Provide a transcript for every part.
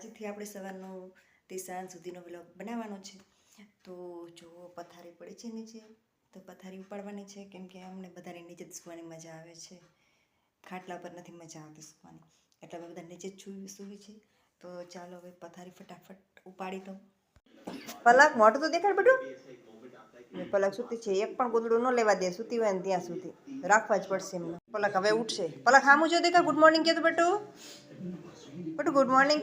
આજથી આપણે સવારનો તે સાંજ સુધીનો વ્લોગ બનાવવાનો છે. તો જો પથારી પડી છે નીચે, તો પથારી ઉપાડવાની છે, કેમ કે અમને બધાને નીચે જ સૂવાની મજા આવે છે. ખાટલા પર નથી મજા આવતી સૂવાની. એટલે અમે બધા નીચે જ સૂવી છે તો ચાલો હવે પથારી ફટાફટ ઉપાડી દઉં. પલક મોટું તો દેખાડ બધું પલક સૂતી છે. એક પણ ગોદડું ન લેવા દે. સૂતી હોય ને ત્યાં સુધી. રાખવા જ પડશે એમને. પલક હવે ઉઠશે. પલક હામું જો દેખા ગુડ મોર્નિંગ કે બેટું બટુ. બટુ ગુડ મોર્નિંગ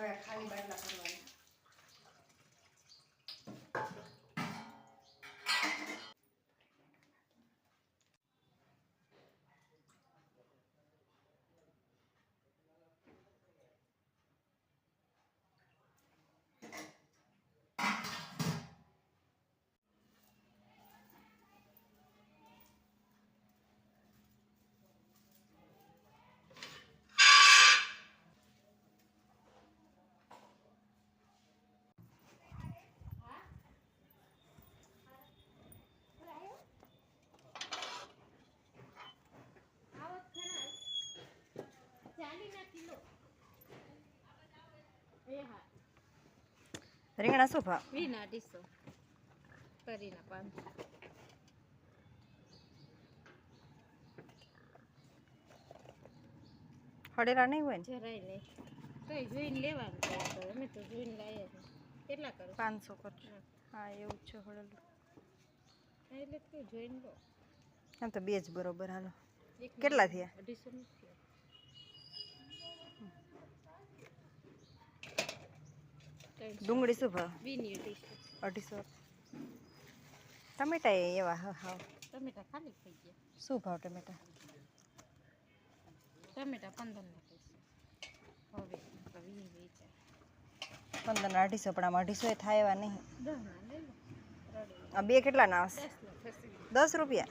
કે તો હવે ખાલી બાટલા કરવાના રીંગણા શું ભાવ? વીના અઢીસો. કરીના પાંચસો હળેરા નહીં હોય ને? જરાય નહીં. તોય જોઈને લેવાનું અમે તો જોઈને લાવીએ કેટલા કરો? પાંચસો કરજો. હા. એવું છે હળેલું. એટલે તો જોઈને લો. આમ તો બે જ બરોબર હાલો. કેટલા થયા? અઢીસો નથી થયા. ત્રણસો. ડુંગળી શું ભાવ? અઢીસો. ટમેટા એ એવા હા હા. ટમેટા ખાલી થઈ ગયા. શું ભાવ ટમેટા? ટમેટા પંદરના પૈસા હવે પંદર અઢીસો પણ આમ અઢીસો થાય એવા નહીં. આ બે કેટલાના આવશે? દસ રૂપિયા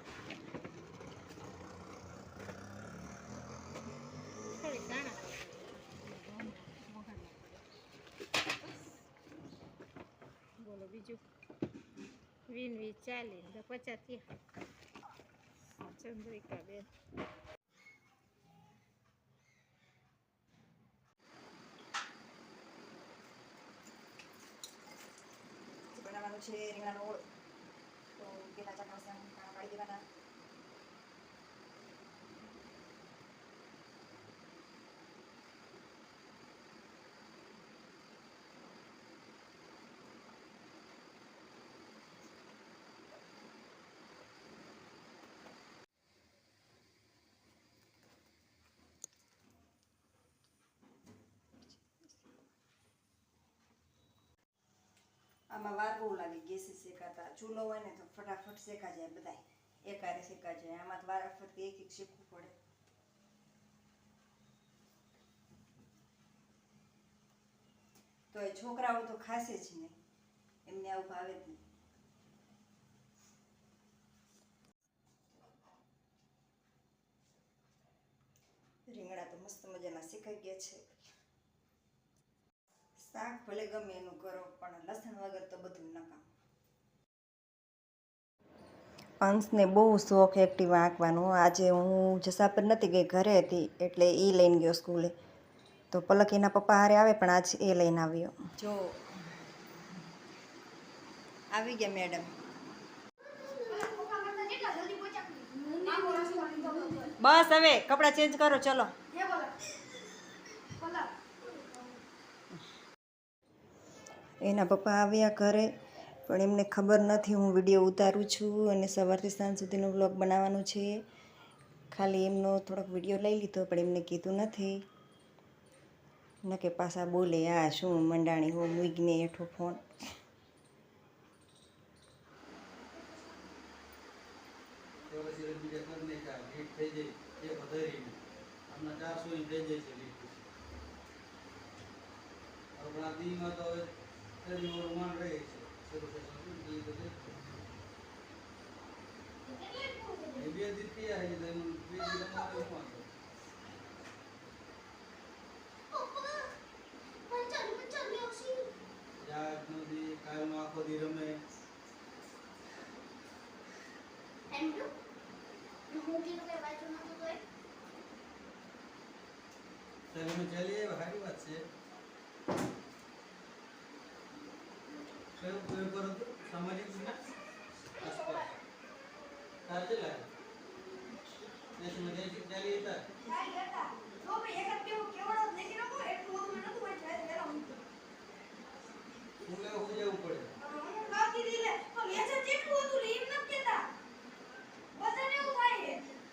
થોડી દાણા બોલો બીજું વીન વી ચાલી ને પચાસ થયા ચંદ્રિકા બેન બનાવવાનું છે રીંગણાનો ઓળ તો પેલા ચટણી કાણા કાઢી દેવાના આમાં વાર બહુ લાગે, ગેસે શેકાતા, ચૂલો હોય ને તો ફટાફટ શેકા જાય બધાય. એકારે શેકા જાય, આમાં વારાફરતી એક એક શેકવું પડે. તો એ છોકરાઓ તો ખાશે જ નહીં. એમને આવું ભાવે જ નહીં. રીંગણા તો મસ્ત મજાના શેકાઈ ગયા છે. શાક ભલે ગમે એનું કરો પણ લસણ વગર તો બધું નકામ અંશને બહુ શોખ એક્ટિવા આંકવાનો. આજે હું જસા પર નથી ગઈ ઘરે હતી એટલે એ લઈને ગયો સ્કૂલે. તો પલક એના પપ્પા હારે આવે પણ આજ એ લઈને આવ્યો. જો આવી ગયા મેડમ. બસ હવે કપડાં ચેન્જ કરો ચલો. એના પપ્પા આવ્યા ઘરે, પણ એમને ખબર નથી હું વીડિયો ઉતારું છું અને સવારથી સાંજ સુધીનો વ્લોગ બનાવવાનો છે. ખાલી એમનો થોડોક વીડિયો લઈ લીધો, પણ એમને કીધું નથી. ન કે પાછા બોલે, આ શું મંડાણી હો મૂગને હેઠો ફોન. હમણાં ચારસો ની થઈ જાય છે ત્રણ ઓર માન રહે છે શરૂ થશે દી તો છે. એ બે દી તૈયાર થઈ જાય એનું બે દી રમવા તો શું કયું પેપર હતું સામાજિક વિજ્ઞાન આસપાસ સાચે લાગે દેશમાં જઈશું ચાલીએ હતા હું લેવા હું જવું પડે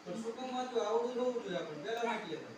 પણ શું કામ વાંચું આવડું જોવું જોઈએ આપણે પેલા માટી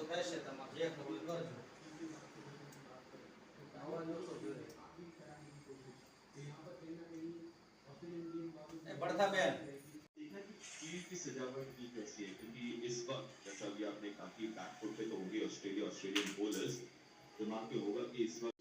પંખો ઓછો થાય છે તમારે જે કરવું એ કરજો અવાજ ઓછો જોઈએ. એ ભડથાબેન देखा कि ईद की सजावट की कैसी है क्योंकि इस वक्त जैसा अभी आपने कहा कि बैकफुट पे तो होंगे ऑस्ट्रेलिया ऑस्ट्रेलियन बोलर्स दिमाग में होगा कि इस वक्त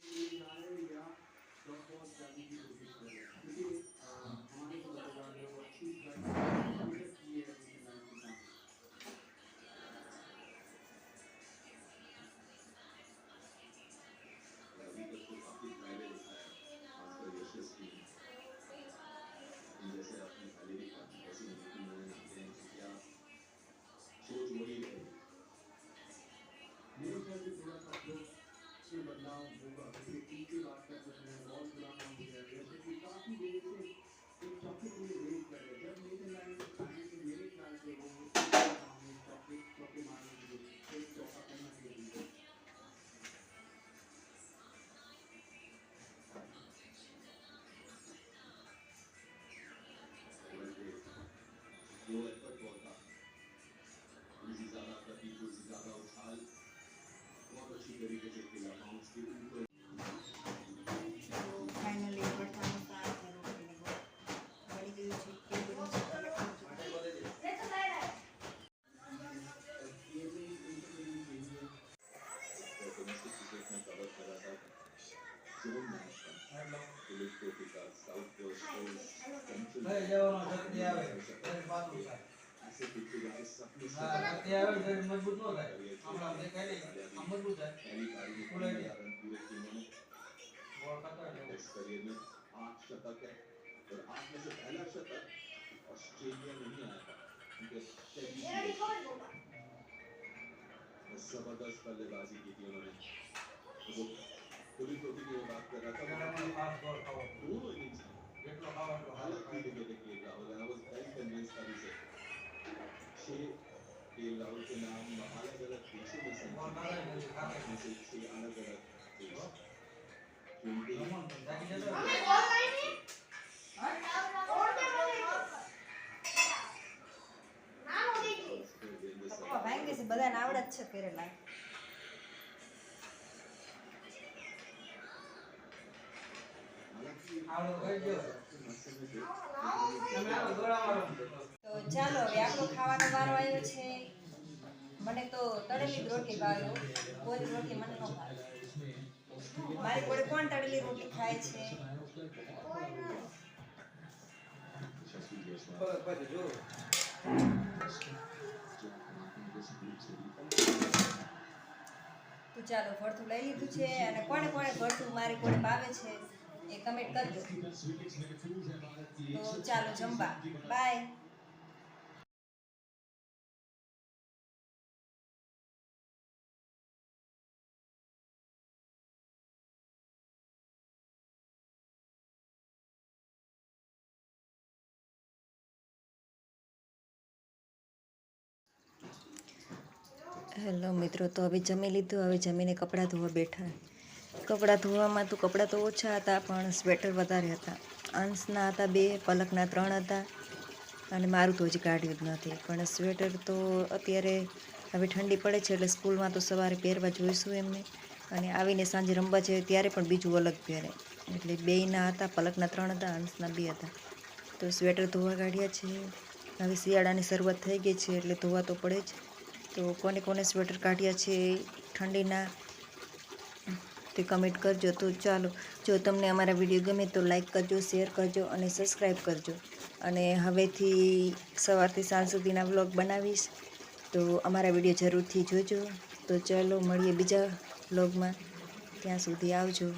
લઈ सेंट्रल જવાનો શક્તિ આવે ત્યારે પાછું થાય ऐसे पिछले जाके सबने હા શક્તિ આવે ને ત્યારે મજબૂત ન થાય હમણાં દેખાય નહીં આમ મજબૂત થાય पहली पारी में खुला तीन दिया। रन पूरे टीमों ने ગોળ ખાતો એટલે टेस्ट करियर में आठ शतक है और आठ में से पहला शतक ऑस्ट्रेलिया में ही आया था उनके टेडी जबरदस्त बल्लेबाजी की थी उन्होंने तो वो पूरी ट्रॉफी की वो बात कर रहा था ગળામાં ખાસ ગોળ ખાવો दोनों इनिंग्स જેટલો ખાવો એટલો अलग સારો. तरीके के के Rahul I was very convinced अभी से छह के राहुल के नाम अलग अलग देशों में से ગોળ ખાતા જ નથી, ખાતા જ में से छह अलग अलग देश ट्वेंटी રમણ પણ જાગી જતો હોય. પપ્પા ભાંગે છે બધાને આવડે જ છે કરેલા તો ચાલો, હવે આપણો ખાવાનો વારો આવ્યો છે. મને તો તળેલી રોટી ભાવ્યો. કોઈ રોટી મને ન ભાવે. મારી કોડે કોણ તળેલી રોટી ખાય છે? તો ચાલો ભરતું લઈ લીધું છે અને કોણે કોણે ભરતું મારી કોડે ભાવે છે? એ કમેન્ટ કરજો. તો ચાલો જમવા. બાય હેલો મિત્રો. તો હવે જમી લીધું. હવે જમીને કપડાં ધોવા બેઠા. કપડાં ધોવામાં તો કપડાં તો ઓછા હતા, પણ સ્વેટર વધારે હતા. અંશના હતા બે, પલકના ત્રણ હતા. અને મારું તો હજી કાઢ્યું જ નથી. પણ સ્વેટર તો અત્યારે હવે ઠંડી પડે છે, એટલે સ્કૂલમાં તો સવારે પહેરવા જોઈશું એમને. અને આવીને સાંજે રમવા જઈએ ત્યારે પણ બીજું અલગ પહેરે. એટલે બેયના હતા, પલકના ત્રણ હતા અંશના બે હતા. તો સ્વેટર ધોવા કાઢ્યા છે. હવે શિયાળાની શરૂઆત થઈ ગઈ છે, એટલે ધોવા તો પડે જ. તો કોને કોને સ્વેટર કાઢ્યા છે ઠંડીના તે કમેન્ટ કરજો તો ચાલો, જો તમને અમારા વીડિયો ગમે તો લાઇક કરજો શેર કરજો અને સબસ્ક્રાઈબ કરજો. અને હવેથી સવારથી સાંજ સુધીના વ્લોગ બનાવીશ. તો અમારા વીડિયો જરૂરથી જોજો. તો ચાલો, મળીએ બીજા વ્લોગમાં ત્યાં સુધી આવજો.